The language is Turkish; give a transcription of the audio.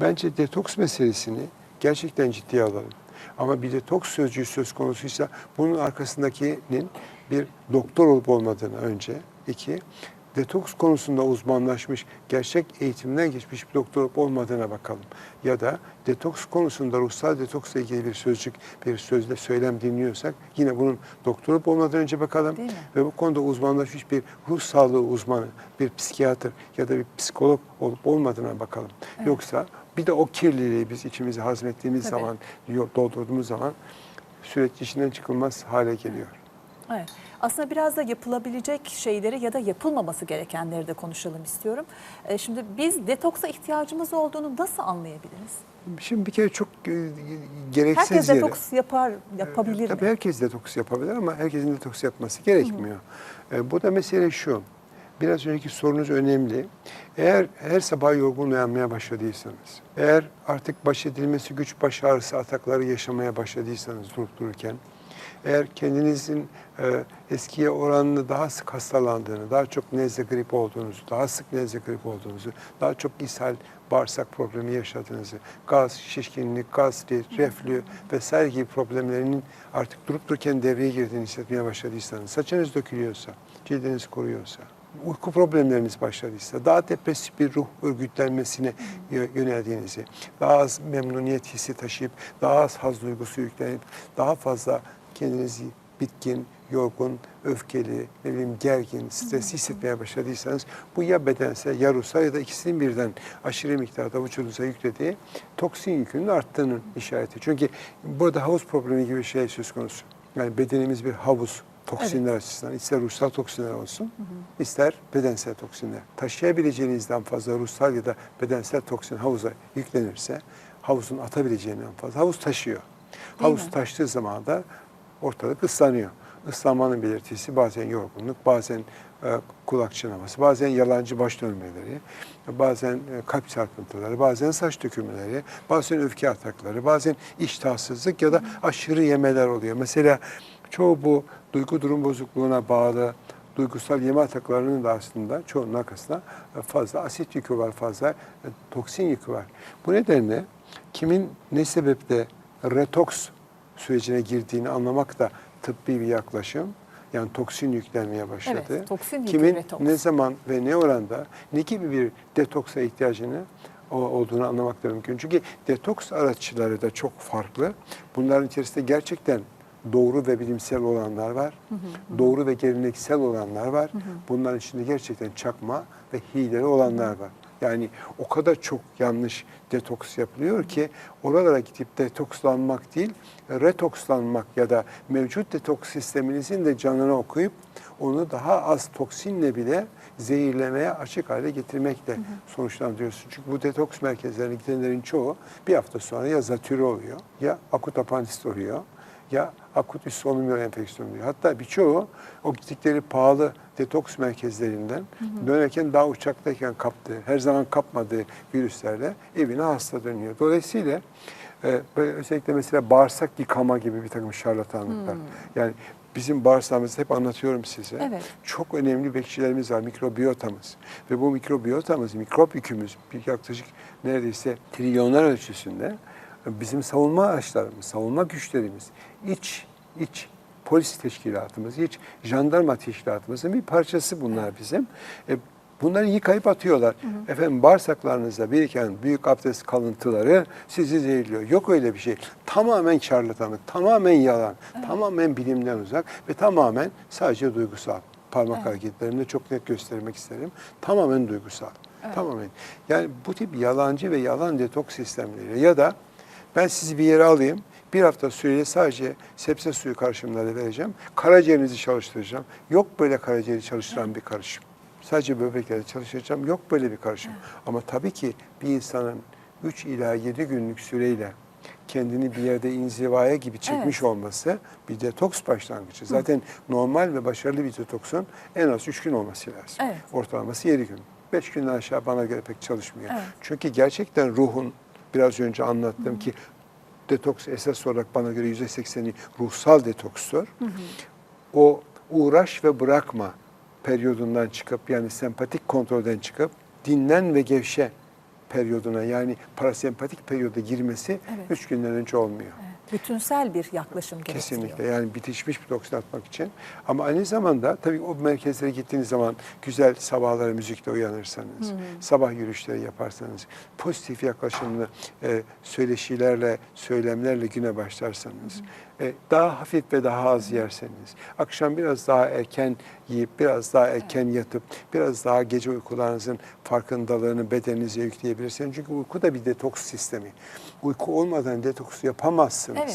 Bence detoks meselesini gerçekten ciddiye alalım. Ama bir detoks sözcüğü söz konusuysa bunun arkasındakinin bir doktor olup olmadığını önce. iki detoks konusunda uzmanlaşmış, gerçek eğitimden geçmiş bir doktor olup olmadığına bakalım. Ya da detoks konusunda ruhsal detoksla ilgili bir sözcük, bir sözle söylem dinliyorsak yine bunun doktor olup olmadan önce bakalım. Ve bu konuda uzmanlaşmış bir ruh sağlığı uzmanı, bir psikiyatr ya da bir psikolog olup olmadığına bakalım. Yoksa bir de o kirliliği biz içimize hazmettiğimiz Tabii. zaman, doldurduğumuz zaman süreç içinden çıkılmaz hale geliyor. Evet. Aslında biraz da yapılabilecek şeyleri ya da yapılmaması gerekenleri de konuşalım istiyorum. E, Şimdi biz detoksa ihtiyacımız olduğunu nasıl anlayabiliriz? Şimdi bir kere çok e, gereksiz Herkes yere... detoks yapar, yapabilir Tabii mi? herkes detoks yapabilir ama herkesin detoks yapması gerekmiyor. E, bu da mesele şu. Biraz önceki sorunuz önemli. Eğer her sabah yorgun uyanmaya başladıysanız, eğer artık baş edilmesi güç baş ağrısı atakları yaşamaya başladıysanız durup dururken, eğer kendinizin e, eskiye oranlı daha sık hastalandığını, daha çok nezle grip olduğunuzu, daha sık nezle grip olduğunuzu, daha çok ishal, bağırsak problemi yaşadığınızı, gaz, şişkinlik, gastrit, reflü vesaire gibi problemlerinin artık durup dururken devreye girdiğini hissetmeye başladıysanız, saçınız dökülüyorsa, cildiniz kuruyorsa, uyku problemleriniz başladıysa, daha depresif bir ruh örgütlenmesine yö- yöneldiğinizi, daha az memnuniyet hissi taşıyıp, daha az haz duygusu yüklenip, daha fazla kendinizi bitkin, yorgun, öfkeli, ne bileyim gergin, stresli hissetmeye başladıysanız bu ya bedensel ya ruhsal ya da ikisinin birden aşırı miktarda vücudunuza yüklediği toksin yükünün arttığının işareti. Çünkü burada havuz problemi gibi bir şey söz konusu. Yani bedenimiz bir havuz toksinler açısından ister ruhsal toksinler olsun, ister bedensel toksinler. Taşıyabileceğinizden fazla ruhsal ya da bedensel toksin havuza yüklenirse havuzun atabileceğinden fazla havuz taşıyor. Havuz mi? taştığı zaman da ortalık ıslanıyor. Islanmanın belirtisi bazen yorgunluk, bazen e, kulak çınlaması, bazen yalancı baş dönmeleri, bazen e, kalp çarpıntıları, bazen saç dökülmeleri, bazen öfke atakları, bazen iştahsızlık ya da aşırı yemeler oluyor. Mesela çoğu bu duygu durum bozukluğuna bağlı duygusal yeme ataklarının da aslında çoğunun arkasında fazla asit yükü var, fazla e, toksin yükü var. Bu nedenle kimin ne sebeple retoks sürecine girdiğini anlamak da tıbbi bir yaklaşım. Yani toksin yüklenmeye başladı. Evet, toksin yükü, Kimin retoks. ne zaman ve ne oranda ne gibi bir detoksa ihtiyacını olduğunu anlamak da mümkün. Çünkü detoks araçları da çok farklı. Bunların içerisinde gerçekten doğru ve bilimsel olanlar var. Doğru ve geleneksel olanlar var. Bunların içinde gerçekten çakma ve hileli olanlar var. Yani o kadar çok yanlış detoks yapılıyor ki oralara gidip detokslanmak değil, retokslanmak ya da mevcut detoks sisteminizin de canını okuyup onu daha az toksinle bile zehirlemeye açık hale getirmekle sonuçlandırıyorsun. Çünkü bu detoks merkezlerine gidenlerin çoğu bir hafta sonra ya zatürre oluyor, ya akut apandisit oluyor, ya akut üst solunum enfeksiyonu oluyor. Hatta birçoğu o gittikleri pahalı detoks merkezlerinden dönerken daha uçaktayken kaptığı, her zaman kapmadığı virüslerle evine hasta dönüyor. Dolayısıyla e, böyle özellikle mesela bağırsak yıkama gibi bir takım şarlatanlıklar. Yani bizim bağırsağımızı hep anlatıyorum size. Evet. Çok önemli bekçilerimiz var, mikrobiyotamız. Ve bu mikrobiyotamız, mikrop yükümüz bir yaklaşık neredeyse trilyonlar ölçüsünde bizim savunma araçlarımız, savunma güçlerimiz, iç iç polis teşkilatımız, iç jandarma teşkilatımızın bir parçası bunlar bizim. E, bunları yıkayıp atıyorlar. Efendim bağırsaklarınızda biriken büyük abdest kalıntıları sizi zehirliyor. Yok öyle bir şey. Tamamen şarlatanlık, tamamen yalan, tamamen bilimden uzak ve tamamen sadece duygusal. Parmak hareketlerimde çok net göstermek isterim. Tamamen duygusal. Tamamen. Yani bu tip yalancı ve yalan detoks sistemleri ya da ben sizi bir yere alayım. Bir hafta süreyle sadece sebze suyu karışımları vereceğim. Karaciğerinizi çalıştıracağım. Yok böyle karaciğeri çalıştıran bir karışım. Sadece böbreklerde çalıştıracağım. Yok böyle bir karışım. Ama tabii ki bir insanın 3 ila 7 günlük süreyle kendini bir yerde inzivaya gibi çekmiş Evet. olması bir detoks başlangıcı. Zaten normal ve başarılı bir detoksun en az 3 gün olması lazım. Evet. Ortalaması 7 gün. 5 günden aşağı bana göre pek çalışmıyor. Evet. Çünkü gerçekten ruhun biraz önce anlattım ki detoks esas olarak bana göre yüzde sekseni ruhsal detokstur. O uğraş ve bırakma periyodundan çıkıp yani sempatik kontrolden çıkıp dinlen ve gevşe periyoduna yani parasempatik periyoda girmesi Evet. 3 günden önce olmuyor. Bütünsel bir yaklaşım gerektiriyor. Kesinlikle yani bitişmiş bir toksin atmak için. Ama aynı zamanda tabii o merkezlere gittiğiniz zaman güzel sabahları müzikle uyanırsanız, sabah yürüyüşleri yaparsanız, pozitif yaklaşımlı e, söyleşilerle, söylemlerle güne başlarsanız, e, daha hafif ve daha az yerseniz, akşam biraz daha erken yiyip, biraz daha erken yatıp, biraz daha gece uykularınızın farkındalığını bedeninize yükleyebilirsiniz. Çünkü uyku da bir detoks sistemi. Uyku olmadan detoks yapamazsınız. Evet.